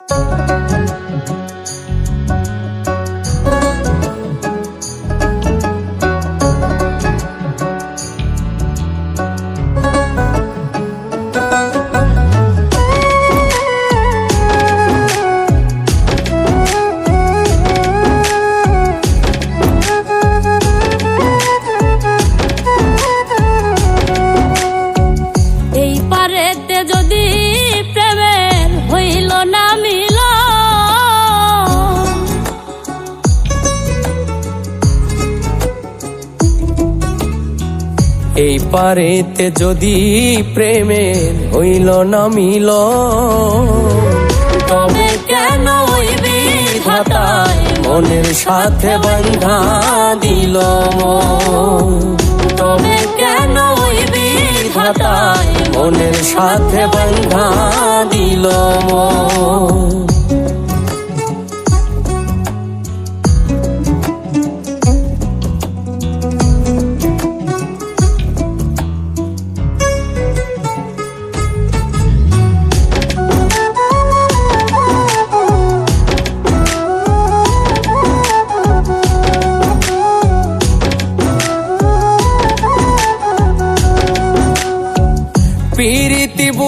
এই এই পারেতে যদি প্রেমের হইল না মিল তবে কেন ওই বিধাতায় মনের সাথে বন্ধা দিল। তবে কেন ওই বিধাতায় মনের সাথে বন্ধা দিল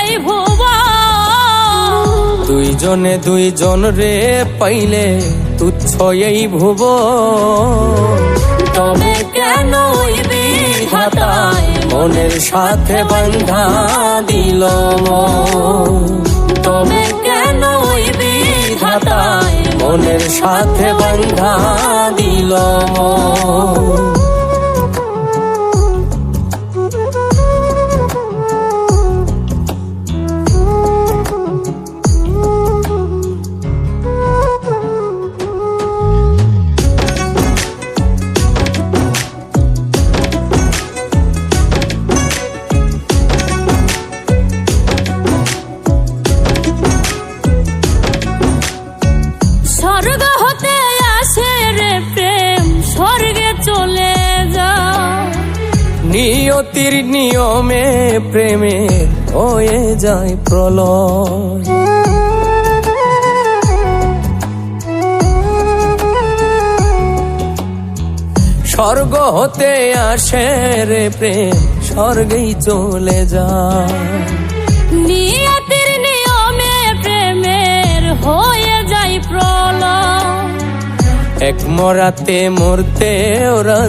এই ভুব দুইজনে দুইজন রে পাইলে তুচ্ছ এই ভুব তবে কেন বিধাতায় মনের সাথে বন্ধা দিল। তবে কেন বিধাতায় মনের সাথে বন্ধা দিল নিয়তির নিয়মে প্রেমে হয়ে যায় প্রলয়। স্বর্গ হতে আসে রে প্রেম স্বর্গেই চলে যায়। নিয়তির নিয়মে প্রেমের হয়ে যায় প্রলয়। এক মরাতে মরতে ওরা